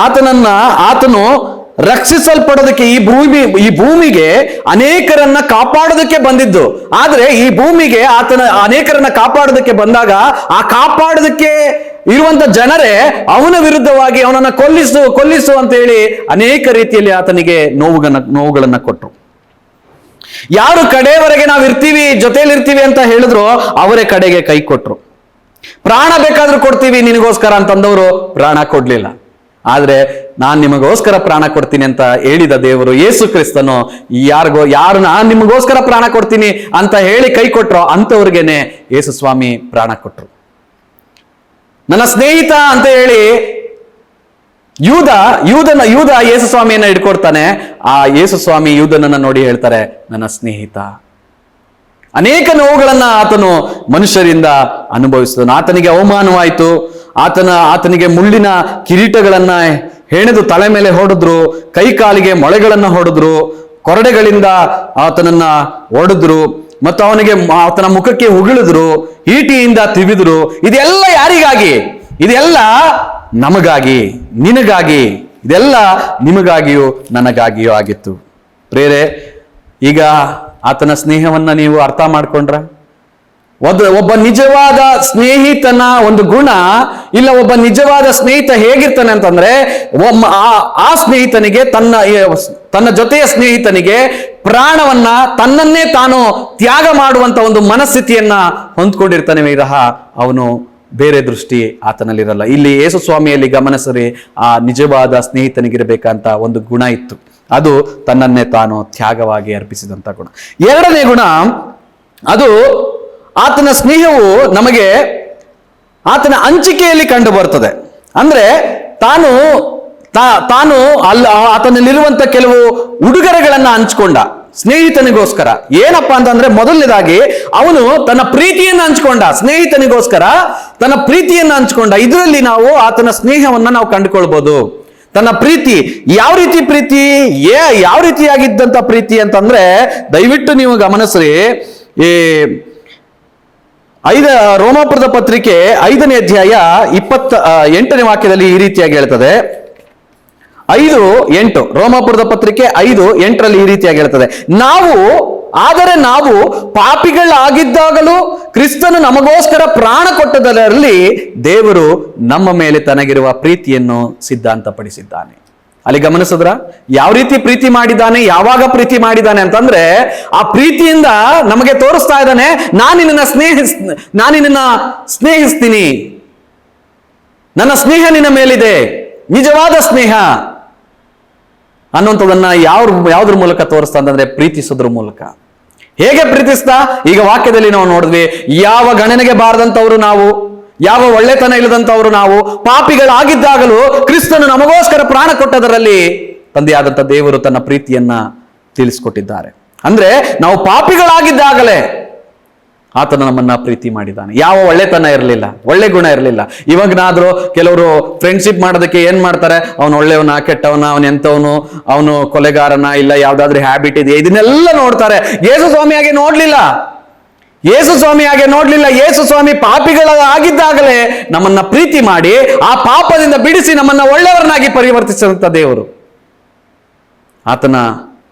ಆತನನ್ನ ಆತನು ರಕ್ಷಿಸಲ್ಪಡೋದಕ್ಕೆ ಈ ಭೂಮಿ, ಈ ಭೂಮಿಗೆ ಅನೇಕರನ್ನ ಕಾಪಾಡೋದಕ್ಕೆ ಬಂದಿದ್ದು. ಆದ್ರೆ ಈ ಭೂಮಿಗೆ ಆತನ ಅನೇಕರನ್ನ ಕಾಪಾಡೋದಕ್ಕೆ ಬಂದಾಗ ಆ ಕಾಪಾಡೋದಕ್ಕೆ ಇರುವಂತ ಜನರೇ ಅವನ ವಿರುದ್ಧವಾಗಿ ಅವನನ್ನ ಕೊಲ್ಲಿಸು ಕೊಲ್ಲಿಸು ಅಂತ ಹೇಳಿ ಅನೇಕ ರೀತಿಯಲ್ಲಿ ಆತನಿಗೆ ನೋವುಗಳನ್ನ ನೋವುಗಳನ್ನ ಕೊಟ್ಟರು ಯಾರು ಕಡೆಯವರೆಗೆ ನಾವು ಇರ್ತೀವಿ ಜೊತೆಯಲ್ಲಿ ಇರ್ತೀವಿ ಅಂತ ಹೇಳಿದ್ರು, ಅವರೇ ಕಡೆಗೆ ಕೈ ಕೊಟ್ರು. ಪ್ರಾಣ ಬೇಕಾದ್ರೂ ಕೊಡ್ತೀವಿ, ನಿನಗೋಸ್ಕರ ಅಂತಂದವರು ಪ್ರಾಣ ಕೊಡ್ಲಿಲ್ಲ. ಆದ್ರೆ ನಾನ್ ನಿಮಗೋಸ್ಕರ ಪ್ರಾಣ ಕೊಡ್ತೀನಿ ಅಂತ ಹೇಳಿದ ದೇವರು ಯೇಸು ಕ್ರಿಸ್ತನು, ಯಾರಿಗೋ, ಯಾರು ನಾನ್ ನಿಮಗೋಸ್ಕರ ಪ್ರಾಣ ಕೊಡ್ತೀನಿ ಅಂತ ಹೇಳಿ ಕೈ ಕೊಟ್ರೋ ಅಂಥವ್ರಿಗೇನೆ ಯೇಸು ಸ್ವಾಮಿ ಪ್ರಾಣ ಕೊಟ್ರು. ನನ್ನ ಸ್ನೇಹಿತ ಅಂತ ಹೇಳಿ ಯೂದ, ಯೂದನ, ಯೂದ ಯೇಸು ಸ್ವಾಮಿಯನ್ನ ಹಿಡ್ಕೊಡ್ತಾನೆ. ಆ ಯೇಸು ಸ್ವಾಮಿ ಯೂದನನ್ನ ನೋಡಿ ಹೇಳ್ತಾರೆ, ನನ್ನ ಸ್ನೇಹಿತ. ಅನೇಕ ನೋವುಗಳನ್ನು ಆತನು ಮನುಷ್ಯರಿಂದ ಅನುಭವಿಸಿದನು. ಆತನಿಗೆ ಅವಮಾನವಾಯಿತು. ಆತನ, ಆತನಿಗೆ ಮುಳ್ಳಿನ ಕಿರೀಟಗಳನ್ನ ಹೆಣೆದು ತಲೆ ಮೇಲೆ ಹೊಡೆದ್ರು, ಕೈ ಕಾಲಿಗೆ ಮೊಳೆಗಳನ್ನ ಹೊಡೆದ್ರು, ಕೊರಡೆಗಳಿಂದ ಆತನನ್ನ ಹೊಡೆದ್ರು ಮತ್ತು ಅವನಿಗೆ ಆತನ ಮುಖಕ್ಕೆ ಉಗಿಳಿದ್ರು, ಈಟಿಯಿಂದ ತಿವಿದ್ರು. ಇದೆಲ್ಲ ಯಾರಿಗಾಗಿ? ಇದೆಲ್ಲ ನಮಗಾಗಿ, ನಿನಗಾಗಿ. ಇದೆಲ್ಲ ನಿಮಗಾಗಿಯೂ ನನಗಾಗಿಯೂ ಆಗಿತ್ತು. ಪ್ರೇರೆ, ಈಗ ಆತನ ಸ್ನೇಹವನ್ನ ನೀವು ಅರ್ಥ ಮಾಡ್ಕೊಂಡ್ರ? ಒಬ್ಬ ಒಬ್ಬ ನಿಜವಾದ ಸ್ನೇಹಿತನ ಒಂದು ಗುಣ, ಇಲ್ಲ ಒಬ್ಬ ನಿಜವಾದ ಸ್ನೇಹಿತ ಹೇಗಿರ್ತಾನೆ ಅಂತಂದ್ರೆ ಆ ಸ್ನೇಹಿತನಿಗೆ ತನ್ನ ತನ್ನ ಜೊತೆಯ ಸ್ನೇಹಿತನಿಗೆ ಪ್ರಾಣವನ್ನ ತನ್ನನ್ನೇ ತಾನು ತ್ಯಾಗ ಮಾಡುವಂತ ಒಂದು ಮನಸ್ಥಿತಿಯನ್ನ ಹೊಂದ್ಕೊಂಡಿರ್ತಾನೆ ವಿರಹ ಅವನು ಬೇರೆ ದೃಷ್ಟಿ ಆತನಲ್ಲಿರಲ್ಲ. ಇಲ್ಲಿ ಯೇಸು ಸ್ವಾಮಿಯಲ್ಲಿ ಗಮನಿಸರಿ ಆ ನಿಜವಾದ ಸ್ನೇಹಿತನಿಗಿರಬೇಕಂತ ಒಂದು ಗುಣ ಇತ್ತು. ಅದು ತನ್ನನ್ನೇ ತಾನು ತ್ಯಾಗವಾಗಿ ಅರ್ಪಿಸಿದಂತ ಗುಣ. ಎರಡನೇ ಗುಣ, ಅದು ಆತನ ಸ್ನೇಹವು ನಮಗೆ ಆತನ ಹಂಚಿಕೆಯಲ್ಲಿ ಕಂಡು ಬರ್ತದೆ. ಅಂದ್ರೆ ತಾನು ತಾ- ತಾನು ಅಲ್ಲ ಆತನಲ್ಲಿರುವಂತ ಕೆಲವು ಉಡುಗೊರೆಗಳನ್ನು ಹಂಚ್ಕೊಂಡ, ಸ್ನೇಹಿತನಿಗೋಸ್ಕರ. ಏನಪ್ಪಾ ಅಂತಂದ್ರೆ ಮೊದಲನೇದಾಗಿ ಅವನು ತನ್ನ ಪ್ರೀತಿಯನ್ನ ಹಂಚ್ಕೊಂಡ, ಸ್ನೇಹಿತನಿಗೋಸ್ಕರ ತನ್ನ ಪ್ರೀತಿಯನ್ನ ಹಂಚ್ಕೊಂಡ. ಇದರಲ್ಲಿ ನಾವು ಆತನ ಸ್ನೇಹವನ್ನು ನಾವು ಕಂಡುಕೊಳ್ಬಹುದು ತನ್ನ ಪ್ರೀತಿ, ಯಾವ ರೀತಿ ಪ್ರೀತಿ? ಏ, ಯಾವ ರೀತಿಯಾಗಿದ್ದಂಥ ಪ್ರೀತಿ ಅಂತಂದ್ರೆ, ದಯವಿಟ್ಟು ನೀವು ಗಮನಿಸ್ರಿ. ಈ ಐದ, ರೋಮಾಪುರದ ಪತ್ರಿಕೆ ಐದನೇ ಅಧ್ಯಾಯ ಇಪ್ಪತ್ತ ಎಂಟನೇ ವಾಕ್ಯದಲ್ಲಿ ಈ ರೀತಿಯಾಗಿ ಹೇಳ್ತದೆ. ಐದು ಎಂಟು, ರೋಮಾಪುರದ ಪತ್ರಿಕೆ ಐದು ಎಂಟರಲ್ಲಿ ಈ ರೀತಿಯಾಗಿ ಹೇಳ್ತದೆ. ನಾವು ಆದರೆ ನಾವು ಪಾಪಿಗಳಾಗಿದ್ದಾಗಲೂ ಕ್ರಿಸ್ತನು ನಮಗೋಸ್ಕರ ಪ್ರಾಣ ಕೊಟ್ಟದರಲ್ಲಿ ದೇವರು ನಮ್ಮ ಮೇಲೆ ತನಗಿರುವ ಪ್ರೀತಿಯನ್ನು ಸಿದ್ಧಾಂತಪಡಿಸಿದ್ದಾನೆ. ಅಲ್ಲಿ ಗಮನಿಸಿದ್ರ? ಯಾವ ರೀತಿ ಪ್ರೀತಿ ಮಾಡಿದ್ದಾನೆ, ಯಾವಾಗ ಪ್ರೀತಿ ಮಾಡಿದ್ದಾನೆ ಅಂತಂದ್ರೆ ಆ ಪ್ರೀತಿಯಿಂದ ನಮಗೆ ತೋರಿಸ್ತಾ ಇದ್ದಾನೆ, ನಾನು ನಿನ್ನ ಸ್ನೇಹಿಸ್ ನಾನು ನಿನ್ನ ಸ್ನೇಹಿಸ್ತೀನಿ. ನನ್ನ ಸ್ನೇಹ ನಿನ್ನ ಮೇಲಿದೆ. ನಿಜವಾದ ಸ್ನೇಹ. ಅನ್ನುವಂಥದ್ದನ್ನ ಯಾವ ಯಾವ್ದ್ರ ಮೂಲಕ ತೋರಿಸ್ತಾ ಅಂತಂದ್ರೆ ಪ್ರೀತಿಸೋದ್ರ ಮೂಲಕ. ಹೇಗೆ ಪ್ರೀತಿಸ್ತಾ? ಈಗ ವಾಕ್ಯದಲ್ಲಿ ನಾವು ನೋಡಿದ್ವಿ, ಯಾವ ಗಣನೆಗೆ ಬಾರದಂತವ್ರು ನಾವು, ಯಾವ ಒಳ್ಳೆತನ ಇಲ್ಲದಂತವ್ರು ನಾವು, ಪಾಪಿಗಳಾಗಿದ್ದಾಗಲೂ ಕ್ರಿಸ್ತನು ನಮಗೋಸ್ಕರ ಪ್ರಾಣ ಕೊಟ್ಟದರಲ್ಲಿ ತಂದೆಯಾದಂಥ ದೇವರು ತನ್ನ ಪ್ರೀತಿಯನ್ನ ತಿಳಿಸ್ಕೊಟ್ಟಿದ್ದಾರೆ. ಅಂದ್ರೆ ನಾವು ಪಾಪಿಗಳಾಗಿದ್ದಾಗಲೇ ಆತನ ನಮ್ಮನ್ನ ಪ್ರೀತಿ ಮಾಡಿದ್ದಾನೆ. ಯಾವ ಒಳ್ಳೆತನ ಇರಲಿಲ್ಲ, ಒಳ್ಳೆ ಗುಣ ಇರಲಿಲ್ಲ. ಇವಾಗನಾದ್ರೂ ಕೆಲವರು ಫ್ರೆಂಡ್ಶಿಪ್ ಮಾಡೋದಕ್ಕೆ ಏನ್ ಮಾಡ್ತಾರೆ? ಅವನು ಒಳ್ಳೆಯವನ, ಕೆಟ್ಟವನ, ಅವನ ಎಂತವನು ಅವನು ಕೊಲೆಗಾರನ, ಇಲ್ಲ ಯಾವ್ದಾದ್ರು ಹ್ಯಾಬಿಟ್ ಇದೆಯಾ? ಇದನ್ನೆಲ್ಲ ನೋಡ್ತಾರೆ. ಯೇಸು ಸ್ವಾಮಿ ಹಾಗೆ ನೋಡ್ಲಿಲ್ಲ. ಯೇಸು ಸ್ವಾಮಿ ಹಾಗೆ ನೋಡ್ಲಿಲ್ಲ. ಯೇಸು ಸ್ವಾಮಿ ಪಾಪಿಗಳ ಆಗಿದ್ದಾಗಲೇ ನಮ್ಮನ್ನ ಪ್ರೀತಿ ಮಾಡಿ, ಆ ಪಾಪದಿಂದ ಬಿಡಿಸಿ ನಮ್ಮನ್ನ ಒಳ್ಳೆಯವರನ್ನಾಗಿ ಪರಿವರ್ತಿಸಿದಂತ ದೇವರು. ಆತನ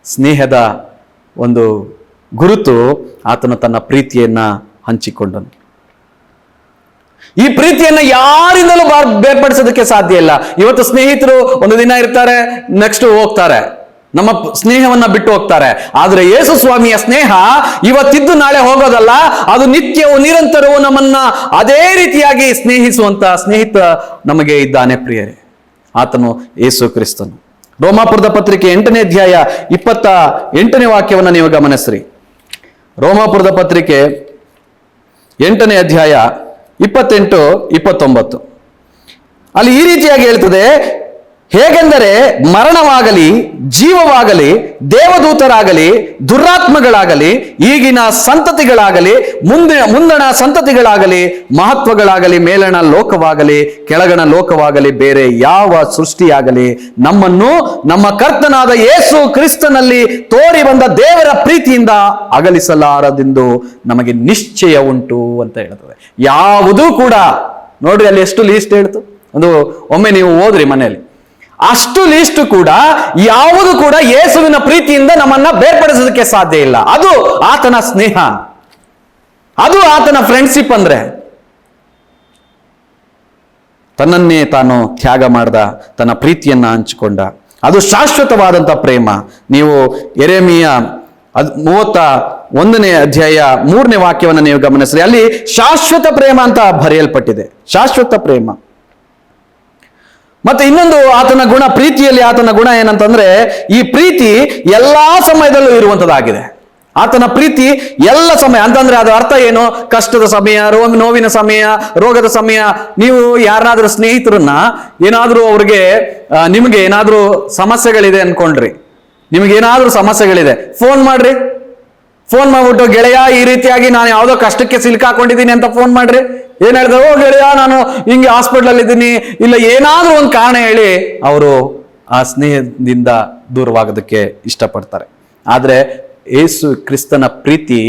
ಸ್ನೇಹದ ಒಂದು ಗುರುತು ಆತನು ತನ್ನ ಪ್ರೀತಿಯನ್ನ ಹಂಚಿಕೊಂಡನು. ಈ ಪ್ರೀತಿಯನ್ನ ಯಾರಿಂದಲೂ ಬೇರ್ಪಡಿಸೋದಕ್ಕೆ ಸಾಧ್ಯ ಇಲ್ಲ. ಇವತ್ತು ಸ್ನೇಹಿತರು ಒಂದು ದಿನ ಇರ್ತಾರೆ ನೆಕ್ಸ್ಟ್ ಹೋಗ್ತಾರೆ. ನಮ್ಮ ಸ್ನೇಹವನ್ನ ಬಿಟ್ಟು ಹೋಗ್ತಾರೆ. ಆದ್ರೆ ಯೇಸು ಸ್ವಾಮಿಯ ಸ್ನೇಹ ಇವತ್ತಿದ್ದು ನಾಳೆ ಹೋಗೋದಲ್ಲ, ಅದು ನಿತ್ಯವೂ ನಿರಂತರವೂ ನಮ್ಮನ್ನ ಅದೇ ರೀತಿಯಾಗಿ ಸ್ನೇಹಿಸುವಂತ ಸ್ನೇಹಿತ ನಮಗೆ ಇದ್ದಾನೆ ಪ್ರಿಯರೇ. ಆತನು ಯೇಸು ಕ್ರಿಸ್ತನು. ರೋಮಾಪುರದ ಪತ್ರಿಕೆ ಎಂಟನೇ ಅಧ್ಯಾಯ ಇಪ್ಪತ್ತ ಎಂಟನೇ ವಾಕ್ಯವನ್ನು ನೀವು ಗಮನಿಸ್ರಿ. ರೋಮಾಪುರದ ಪತ್ರಿಕೆ ಎಂಟನೇ ಅಧ್ಯಾಯ ಇಪ್ಪತ್ತೆಂಟು ಇಪ್ಪತ್ತೊಂಬತ್ತು. ಅಲ್ಲಿ ಈ ರೀತಿಯಾಗಿ ಹೇಳ್ತದೆ ಹೇಗೆಂದರೆ ಮರಣವಾಗಲಿ, ಜೀವವಾಗಲಿ, ದೇವದೂತರಾಗಲಿ, ದುರಾತ್ಮಗಳಾಗಲಿ, ಈಗಿನ ಸಂತತಿಗಳಾಗಲಿ, ಮುಂದೆ ಮುಂದಣ ಸಂತತಿಗಳಾಗಲಿ, ಮಹತ್ವಗಳಾಗಲಿ, ಮೇಲಣ ಲೋಕವಾಗಲಿ, ಕೆಳಗಣ ಲೋಕವಾಗಲಿ, ಬೇರೆ ಯಾವ ಸೃಷ್ಟಿಯಾಗಲಿ, ನಮ್ಮನ್ನು ನಮ್ಮ ಕರ್ತನಾದ ಯೇಸು ಕ್ರಿಸ್ತನಲ್ಲಿ ತೋರಿ ಬಂದ ದೇವರ ಪ್ರೀತಿಯಿಂದ ಅಗಲಿಸಲಾರದೆಂದು ನಮಗೆ ನಿಶ್ಚಯ ಉಂಟು ಅಂತ ಹೇಳ್ತದೆ ಯಾವುದೂ ಕೂಡ ನೋಡ್ರಿ ಅಲ್ಲಿ ಎಷ್ಟು ಲೀಸ್ಟ್ ಹೇಳ್ತು? ಅದು ಒಮ್ಮೆ ನೀವು ಓದ್ರಿ ಮನೆಯಲ್ಲಿ. ಅಷ್ಟು ಲೀಸ್ಟ್ ಕೂಡ ಯಾವುದು ಕೂಡ ಯೇಸುವಿನ ಪ್ರೀತಿಯಿಂದ ನಮ್ಮನ್ನ ಬೇರ್ಪಡಿಸೋದಕ್ಕೆ ಸಾಧ್ಯ ಇಲ್ಲ. ಅದು ಆತನ ಸ್ನೇಹ. ಅದು ಆತನ ಫ್ರೆಂಡ್ಶಿಪ್ ಅಂದ್ರೆ. ತನ್ನನ್ನೇ ತಾನು ತ್ಯಾಗ ಮಾಡ್ದ, ತನ್ನ ಪ್ರೀತಿಯನ್ನ ಹಂಚಿಕೊಂಡ. ಅದು ಶಾಶ್ವತವಾದಂತ ಪ್ರೇಮ. ನೀವು ಎರೆಮಿಯ ಅದ್ ಮೂವತ್ತ ಒಂದನೇ ಅಧ್ಯಾಯ ಮೂರನೇ ವಾಕ್ಯವನ್ನು ನೀವು ಗಮನಿಸಿದ್ರೆ ಅಲ್ಲಿ ಶಾಶ್ವತ ಪ್ರೇಮ ಅಂತ ಬರೆಯಲ್ಪಟ್ಟಿದೆ. ಶಾಶ್ವತ ಪ್ರೇಮ. ಮತ್ತೆ ಇನ್ನೊಂದು ಆತನ ಗುಣ, ಪ್ರೀತಿಯಲ್ಲಿ ಆತನ ಗುಣ ಏನಂತಂದ್ರೆ ಈ ಪ್ರೀತಿ ಎಲ್ಲಾ ಸಮಯದಲ್ಲೂ ಇರುವಂತದ್ದಾಗಿದೆ. ಆತನ ಪ್ರೀತಿ ಎಲ್ಲ ಸಮಯ, ಅಂತಂದ್ರೆ ಅದು ಅರ್ಥ ಏನು? ಕಷ್ಟದ ಸಮಯ, ರೋಗ ನೋವಿನ ಸಮಯ, ರೋಗದ ಸಮಯ. ನೀವು ಯಾರನ್ನಾದ್ರೂ ಸ್ನೇಹಿತರನ್ನ ಏನಾದ್ರೂ ಅವ್ರಿಗೆ ನಿಮಗೆ ನಿಮ್ಗೆ ಏನಾದ್ರೂ ಸಮಸ್ಯೆಗಳಿದೆ ಅನ್ಕೊಂಡ್ರಿ. ನಿಮ್ಗೆ ಏನಾದ್ರೂ ಸಮಸ್ಯೆಗಳಿದೆ, ಫೋನ್ ಮಾಡ್ರಿ. ಫೋನ್ ಮಾಡ್ಬಿಟ್ಟು ಗೆಳೆಯ, ಈ ರೀತಿಯಾಗಿ ನಾನು ಯಾವುದೋ ಕಷ್ಟಕ್ಕೆ ಸಿಲ್ಕಾಕೊಂಡಿದ್ದೀನಿ ಅಂತ ಫೋನ್ ಮಾಡ್ರಿ. ಏನ್ ಹೇಳಿದ್ರು ಓ ಗೆಳೆಯ ನಾನು ಹಿಂಗೆ ಹಾಸ್ಪಿಟ್ಲಲ್ಲಿ ಇದ್ದೀನಿ ಇಲ್ಲ, ಏನಾದ್ರೂ ಒಂದು ಕಾರಣ ಹೇಳಿ ಅವರು ಆ ಸ್ನೇಹದಿಂದ ದೂರವಾಗೋದಕ್ಕೆ ಇಷ್ಟಪಡ್ತಾರೆ. ಆದರೆ ಏಸು ಕ್ರಿಸ್ತನ ಪ್ರೀತಿ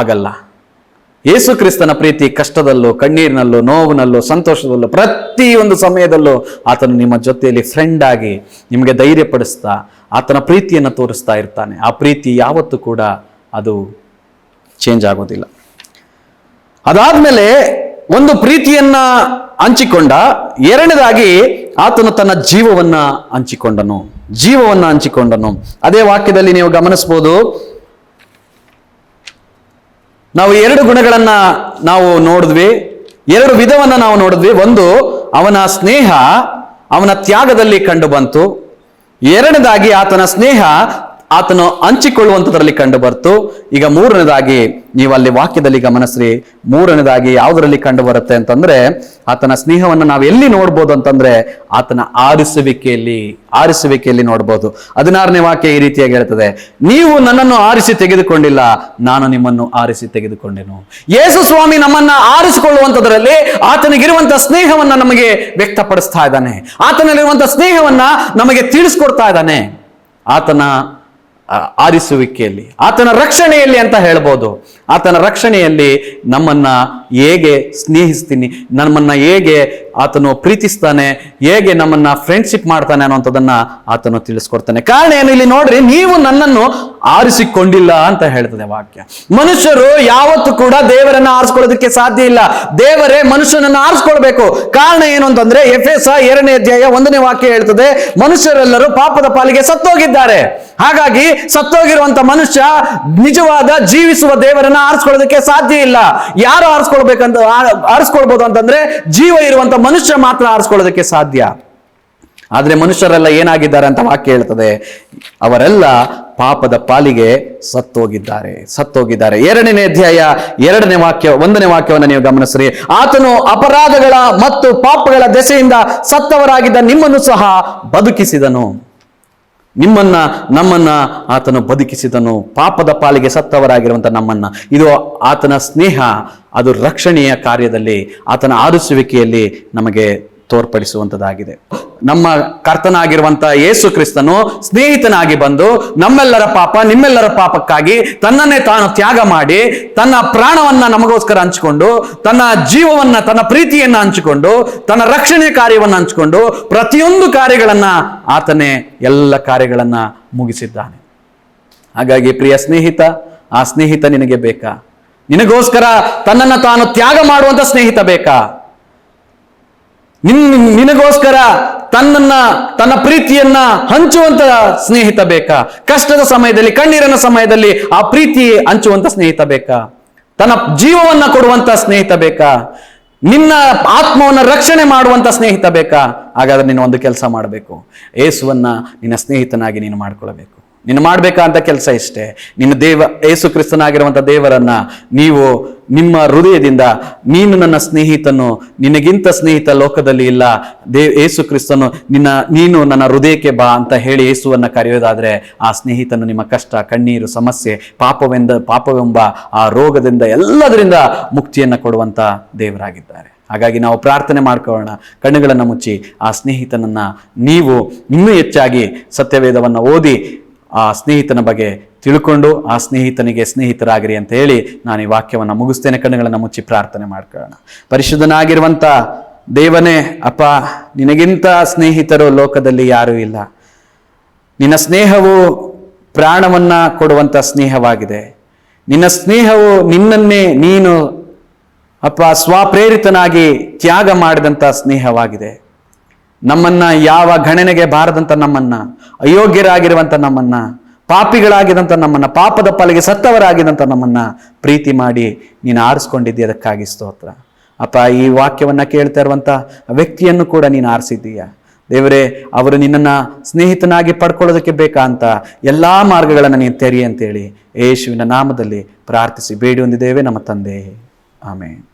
ಆಗಲ್ಲ. ಏಸು ಕ್ರಿಸ್ತನ ಪ್ರೀತಿ ಕಷ್ಟದಲ್ಲೂ, ಕಣ್ಣೀರಿನಲ್ಲೂ, ನೋವಿನಲ್ಲೂ, ಸಂತೋಷದಲ್ಲೂ ಪ್ರತಿ ಒಂದು ಸಮಯದಲ್ಲೂ ಆತನು ನಿಮ್ಮ ಜೊತೆಯಲ್ಲಿ ಫ್ರೆಂಡ್ ಆಗಿ ನಿಮಗೆ ಧೈರ್ಯಪಡಿಸ್ತಾ, ಆತನ ಪ್ರೀತಿಯನ್ನು ತೋರಿಸ್ತಾ ಇರ್ತಾನೆ. ಆ ಪ್ರೀತಿ ಯಾವತ್ತೂ ಕೂಡ ಅದು ಚೇಂಜ್ ಆಗೋದಿಲ್ಲ. ಅದಾದ್ಮೇಲೆ ಒಂದು ಪ್ರೀತಿಯನ್ನ ಹಂಚಿಕೊಂಡ, ಎರಡನೇದಾಗಿ ಆತನು ತನ್ನ ಜೀವವನ್ನ ಹಂಚಿಕೊಂಡನು. ಜೀವವನ್ನ ಹಂಚಿಕೊಂಡನು. ಅದೇ ವಾಕ್ಯದಲ್ಲಿ ನೀವು ಗಮನಿಸಬಹುದು. ನಾವು ಎರಡು ಗುಣಗಳನ್ನ ನಾವು ನೋಡಿದ್ವಿ. ಎರಡು ವಿಧವನ್ನ ನಾವು ನೋಡಿದ್ವಿ. ಒಂದು, ಅವನ ಸ್ನೇಹ ಅವನ ತ್ಯಾಗದಲ್ಲಿ ಕಂಡು ಬಂತು ಎರಡನೇದಾಗಿ ಆತನ ಸ್ನೇಹ ಆತನು ಹಂಚಿಕೊಳ್ಳುವಂಥದ್ರಲ್ಲಿ ಕಂಡು ಬರ್ತು ಈಗ ಮೂರನೇದಾಗಿ ನೀವು ಅಲ್ಲಿ ವಾಕ್ಯದಲ್ಲಿ ಗಮನಿಸ್ರಿ. ಮೂರನೇದಾಗಿ ಯಾವುದರಲ್ಲಿ ಕಂಡು ಬರುತ್ತೆ ಅಂತಂದ್ರೆ, ಆತನ ಸ್ನೇಹವನ್ನು ನಾವು ಎಲ್ಲಿ ನೋಡ್ಬೋದು ಅಂತಂದ್ರೆ, ಆತನ ಆರಿಸುವಿಕೆಯಲ್ಲಿ ಆರಿಸುವಿಕೆಯಲ್ಲಿ ನೋಡ್ಬೋದು. ಹದಿನಾರನೇ ವಾಕ್ಯ ಈ ರೀತಿಯಾಗಿ ಹೇಳ್ತದೆ. ನೀವು ನನ್ನನ್ನು ಆರಿಸಿ ತೆಗೆದುಕೊಂಡಿಲ್ಲ, ನಾನು ನಿಮ್ಮನ್ನು ಆರಿಸಿ ತೆಗೆದುಕೊಂಡೆನು. ಯೇಸು ಸ್ವಾಮಿ ನಮ್ಮನ್ನ ಆರಿಸಿಕೊಳ್ಳುವಂಥದ್ರಲ್ಲಿ ಆತನಿಗಿರುವಂತ ಸ್ನೇಹವನ್ನ ನಮಗೆ ವ್ಯಕ್ತಪಡಿಸ್ತಾ ಇದ್ದಾನೆ. ಆತನಲ್ಲಿರುವಂತ ಸ್ನೇಹವನ್ನ ನಮಗೆ ತಿಳಿಸ್ಕೊಡ್ತಾ ಇದ್ದಾನೆ. ಆತನ ಆರಿಸುವಿಕೆಯಲ್ಲಿ ಆತನ ರಕ್ಷಣೆಯಲ್ಲಿ ಅಂತ ಹೇಳ್ಬೋದು. ಆತನ ರಕ್ಷಣೆಯಲ್ಲಿ ನಮ್ಮನ್ನ ಹೇಗೆ ಸ್ನೇಹಿಸ್ತೀನಿ ನಮ್ಮನ್ನ ಹೇಗೆ ಆತನು ಪ್ರೀತಿಸ್ತಾನೆ, ಹೇಗೆ ನಮ್ಮನ್ನ ಫ್ರೆಂಡ್ಶಿಪ್ ಮಾಡ್ತಾನೆ ಅನ್ನೋಂಥದ್ದನ್ನ ಆತನು ತಿಳಿಸ್ಕೊಡ್ತಾನೆ. ಕಾರಣ ಏನು ಇಲ್ಲಿ ನೋಡ್ರಿ, ನೀವು ನನ್ನನ್ನು ಆರಿಸಿಕೊಂಡಿಲ್ಲ ಅಂತ ಹೇಳ್ತದೆ ವಾಕ್ಯ. ಮನುಷ್ಯರು ಯಾವತ್ತು ಕೂಡ ದೇವರನ್ನ ಆರಿಸ್ಕೊಳ್ಳೋದಕ್ಕೆ ಸಾಧ್ಯ ಇಲ್ಲ. ದೇವರೇ ಮನುಷ್ಯನನ್ನ ಆರಿಸ್ಕೊಳ್ಬೇಕು. ಕಾರಣ ಏನು ಅಂತಂದ್ರೆ ಎಫ್ ಎಸ್ ಎರಡನೇ ಅಧ್ಯಾಯ ಒಂದನೇ ವಾಕ್ಯ ಹೇಳ್ತದೆ, ಮನುಷ್ಯರೆಲ್ಲರೂ ಪಾಪದ ಪಾಲಿಗೆ ಸತ್ತೋಗಿದ್ದಾರೆ. ಹಾಗಾಗಿ ಸತ್ತೋಗಿರುವಂತ ಮನುಷ್ಯ ನಿಜವಾದ ಜೀವಿಸುವ ದೇವರನ್ನ ಆರಿಸ್ಕೊಳ್ಳೋದಕ್ಕೆ ಸಾಧ್ಯ ಇಲ್ಲ. ಯಾರು ಆರಿಸ್ಕೊಳ್ಬೇಕಂತ ಆರಿಸ್ಕೊಳ್ಬಹುದು ಅಂತಂದ್ರೆ, ಜೀವ ಇರುವಂತ ಮನುಷ್ಯ ಮಾತ್ರ ಆರಿಸ್ಕೊಳ್ಳೋದಕ್ಕೆ ಸಾಧ್ಯ. ಆದರೆ ಮನುಷ್ಯರೆಲ್ಲ ಏನಾಗಿದ್ದಾರೆ ಅಂತ ವಾಕ್ಯ ಹೇಳ್ತದೆ ಅವರೆಲ್ಲ ಪಾಪದ ಪಾಲಿಗೆ ಸತ್ತೋಗಿದ್ದಾರೆ. ಸತ್ತೋಗಿದ್ದಾರೆ. ಎರಡನೇ ಅಧ್ಯಾಯ, ಎರಡನೇ ವಾಕ್ಯ, ಒಂದನೇ ವಾಕ್ಯವನ್ನು ನೀವು ಗಮನಿಸ್ರಿ. ಆತನು ಅಪರಾಧಗಳ ಮತ್ತು ಪಾಪಗಳ ದೆಸೆಯಿಂದ ಸತ್ತವರಾಗಿದ್ದ ನಿಮ್ಮನ್ನು ಸಹ ಬದುಕಿಸಿದನು. ನಿಮ್ಮನ್ನ, ನಮ್ಮನ್ನ ಆತನು ಬದುಕಿಸಿದನು. ಪಾಪದ ಪಾಲಿಗೆ ಸತ್ತವರಾಗಿರುವಂಥ ನಮ್ಮನ್ನ. ಇದು ಆತನ ಸ್ನೇಹ, ಅದು ರಕ್ಷಣೆಯ ಕಾರ್ಯದಲ್ಲಿ, ಆತನ ಆರಿಸುವಿಕೆಯಲ್ಲಿ ನಮಗೆ ತೋರ್ಪಡಿಸುವಂತದ್ದಾಗಿದೆ. ನಮ್ಮ ಕರ್ತನಾಗಿರುವಂತಹ ಯೇಸು ಕ್ರಿಸ್ತನು ಸ್ನೇಹಿತನಾಗಿ ಬಂದು ನಮ್ಮೆಲ್ಲರ ಪಾಪ, ನಿಮ್ಮೆಲ್ಲರ ಪಾಪಕ್ಕಾಗಿ ತನ್ನನ್ನೇ ತಾನು ತ್ಯಾಗ ಮಾಡಿ ತನ್ನ ಪ್ರಾಣವನ್ನ ನಮಗೋಸ್ಕರ ಹಂಚಿಕೊಂಡು, ತನ್ನ ಜೀವವನ್ನ, ತನ್ನ ಪ್ರೀತಿಯನ್ನ ಹಂಚಿಕೊಂಡು, ತನ್ನ ರಕ್ಷಣೆ ಕಾರ್ಯವನ್ನ ಹಂಚಿಕೊಂಡು ಪ್ರತಿಯೊಂದು ಕಾರ್ಯಗಳನ್ನ ಆತನೇ ಎಲ್ಲ ಕಾರ್ಯಗಳನ್ನ ಮುಗಿಸಿದ್ದಾನೆ. ಹಾಗಾಗಿ ಪ್ರಿಯ ಸ್ನೇಹಿತ, ಆ ಸ್ನೇಹಿತ ನಿನಗೆ ಬೇಕಾ? ನಿನಗೋಸ್ಕರ ತನ್ನನ್ನ ತಾನು ತ್ಯಾಗ ಮಾಡುವಂತ ಸ್ನೇಹಿತ ಬೇಕಾ? ನಿನ್ ನಿನಗೋಸ್ಕರ ತನ್ನನ್ನ, ತನ್ನ ಪ್ರೀತಿಯನ್ನ ಹಂಚುವಂತ ಸ್ನೇಹಿತ ಬೇಕಾ? ಕಷ್ಟದ ಸಮಯದಲ್ಲಿ, ಕಣ್ಣೀರಿನ ಸಮಯದಲ್ಲಿ ಆ ಪ್ರೀತಿ ಹಂಚುವಂತ ಸ್ನೇಹಿತ ಬೇಕಾ? ತನ್ನ ಜೀವವನ್ನ ಕೊಡುವಂತ ಸ್ನೇಹಿತ ಬೇಕಾ? ನಿನ್ನ ಆತ್ಮವನ್ನ ರಕ್ಷಣೆ ಮಾಡುವಂತ ಸ್ನೇಹಿತ ಬೇಕಾ? ಹಾಗಾದ್ರೆ ನೀನು ಒಂದು ಕೆಲಸ ಮಾಡಬೇಕು. ಏಸುವನ್ನ ನಿನ್ನ ಸ್ನೇಹಿತನಾಗಿ ನೀನು ಮಾಡ್ಕೊಳ್ಬೇಕು. ನೀನು ಮಾಡಬೇಕಾದಂಥ ಕೆಲಸ ಇಷ್ಟೇ. ನಿನ್ನ ದೇವ ಏಸು ಕ್ರಿಸ್ತನಾಗಿರುವಂಥ ದೇವರನ್ನ ನೀವು ನಿಮ್ಮ ಹೃದಯದಿಂದ ನೀನು ನನ್ನ ಸ್ನೇಹಿತನು, ನಿನಗಿಂತ ಸ್ನೇಹಿತ ಲೋಕದಲ್ಲಿ ಇಲ್ಲ. ದೇ ಏಸು ಕ್ರಿಸ್ತನು ನಿನ್ನ, ನೀನು ನನ್ನ ಹೃದಯಕ್ಕೆ ಬಾ ಅಂತ ಹೇಳಿ ಯೇಸುವನ್ನ ಕರೆಯೋದಾದರೆ ಆ ಸ್ನೇಹಿತನು ನಿಮ್ಮ ಕಷ್ಟ, ಕಣ್ಣೀರು, ಸಮಸ್ಯೆ, ಪಾಪವೆಂದ, ಪಾಪವೆಂಬ ಆ ರೋಗದಿಂದ ಎಲ್ಲದರಿಂದ ಮುಕ್ತಿಯನ್ನ ಕೊಡುವಂತ ದೇವರಾಗಿದ್ದಾರೆ. ಹಾಗಾಗಿ ನಾವು ಪ್ರಾರ್ಥನೆ ಮಾಡ್ಕೊಳ್ಳೋಣ. ಕಣ್ಣುಗಳನ್ನು ಮುಚ್ಚಿ ಆ ಸ್ನೇಹಿತನನ್ನ ನೀವು ಇನ್ನೂ ಹೆಚ್ಚಾಗಿ ಸತ್ಯವೇದವನ್ನು ಓದಿ ಆ ಸ್ನೇಹಿತನ ಬಗ್ಗೆ ತಿಳ್ಕೊಂಡು ಆ ಸ್ನೇಹಿತನಿಗೆ ಸ್ನೇಹಿತರಾಗಿರಿ ಅಂತ ಹೇಳಿ ನಾನು ಈ ವಾಕ್ಯವನ್ನು ಮುಗಿಸ್ತೇನೆ. ಕಣ್ಣುಗಳನ್ನು ಮುಚ್ಚಿ ಪ್ರಾರ್ಥನೆ ಮಾಡ್ಕೊಳ್ಳೋಣ. ಪರಿಶುದ್ಧನಾಗಿರುವಂಥ ದೇವನೇ, ಅಪ್ಪ, ನಿನಗಿಂತ ಸ್ನೇಹಿತರು ಲೋಕದಲ್ಲಿ ಯಾರೂ ಇಲ್ಲ. ನಿನ್ನ ಸ್ನೇಹವು ಪ್ರಾಣವನ್ನು ಕೊಡುವಂಥ ಸ್ನೇಹವಾಗಿದೆ. ನಿನ್ನ ಸ್ನೇಹವು ನಿನ್ನನ್ನೇ ನೀನು, ಅಪ್ಪ, ಸ್ವಪ್ರೇರಿತನಾಗಿ ತ್ಯಾಗ ಮಾಡಿದಂಥ ಸ್ನೇಹವಾಗಿದೆ. ನಮ್ಮನ್ನ ಯಾವ ಗಣನೆಗೆ ಬಾರದಂತ ನಮ್ಮನ್ನ, ಅಯೋಗ್ಯರಾಗಿರುವಂತ ನಮ್ಮನ್ನ, ಪಾಪಿಗಳಾಗಿದಂತ ನಮ್ಮನ್ನ, ಪಾಪದ ಪಾಲಿಗೆ ಸತ್ತವರಾಗಿದಂತ ನಮ್ಮನ್ನ ಪ್ರೀತಿ ಮಾಡಿ ನೀನು ಆರಿಸ್ಕೊಂಡಿದ್ದೀಯ ಅದಕ್ಕಾಗಿ ಸ್ತೋತ್ರ. ಅಪ್ಪ, ಈ ವಾಕ್ಯವನ್ನ ಕೇಳ್ತಾ ಇರುವಂತ ವ್ಯಕ್ತಿಯನ್ನು ಕೂಡ ನೀನು ಆರಿಸಿದ್ದೀಯ. ದೇವರೇ, ಅವರು ನಿನ್ನನ್ನ ಸ್ನೇಹಿತನಾಗಿ ಪಡ್ಕೊಳ್ಳೋದಕ್ಕೆ ಬೇಕಾ ಅಂತ ಎಲ್ಲಾ ಮಾರ್ಗಗಳನ್ನು ನೀನು ತೆರಿ ಅಂತೇಳಿ ಯೇಸುವಿನ ನಾಮದಲ್ಲಿ ಪ್ರಾರ್ಥಿಸಿ ಬೇಡಿ ಹೊಂದಿದ್ದೇವೆ ನಮ್ಮ ತಂದೆ. ಆಮೇಲೆ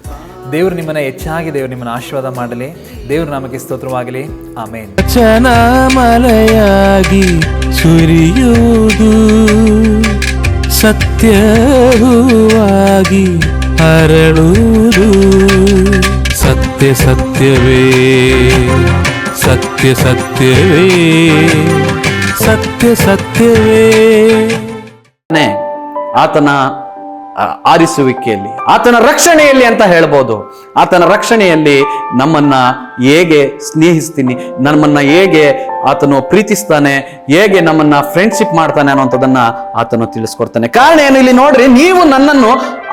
ದೇವರು ನಿಮ್ಮನ್ನ ಹೆಚ್ಚಾಗಿ ದೇವರು ನಿಮ್ಮನ್ನು ಆಶೀರ್ವಾದ ಮಾಡಲಿ. ದೇವರು ನಮಗೆ ಸ್ತೋತ್ರವಾಗಲಿ. ಆಮೇಲೆ ಚನ ಮಲೆಯಾಗಿ ಸುರಿಯುವುದು ಸತ್ಯವಾಗಿ ಹರಳುವುದು ಸತ್ಯ ಸತ್ಯವೇ ಸತ್ಯ ಸತ್ಯವೇ ಸತ್ಯ ಸತ್ಯವೇ. ಆತನ ಆರಿಸುವಿಕೆಯಲ್ಲಿ, ಆತನ ರಕ್ಷಣೆಯಲ್ಲಿ ಅಂತ ಹೇಳ್ಬೋದು. ಆತನ ರಕ್ಷಣೆಯಲ್ಲಿ ನಮ್ಮನ್ನ ಹೇಗೆ ಸ್ನೇಹಿಸ್ತೀನಿ, ನಮ್ಮನ್ನ ಹೇಗೆ ಆತನು ಪ್ರೀತಿಸ್ತಾನೆ, ಹೇಗೆ ನಮ್ಮನ್ನ ಫ್ರೆಂಡ್ಶಿಪ್ ಮಾಡ್ತಾನೆ ಅನ್ನೋಂಥದ್ದನ್ನ ಆತನು ತಿಳಿಸ್ಕೊಡ್ತಾನೆ. ಕಾರಣ ಏನು ಇಲ್ಲಿ ನೋಡ್ರಿ, ನೀವು ನನ್ನನ್ನು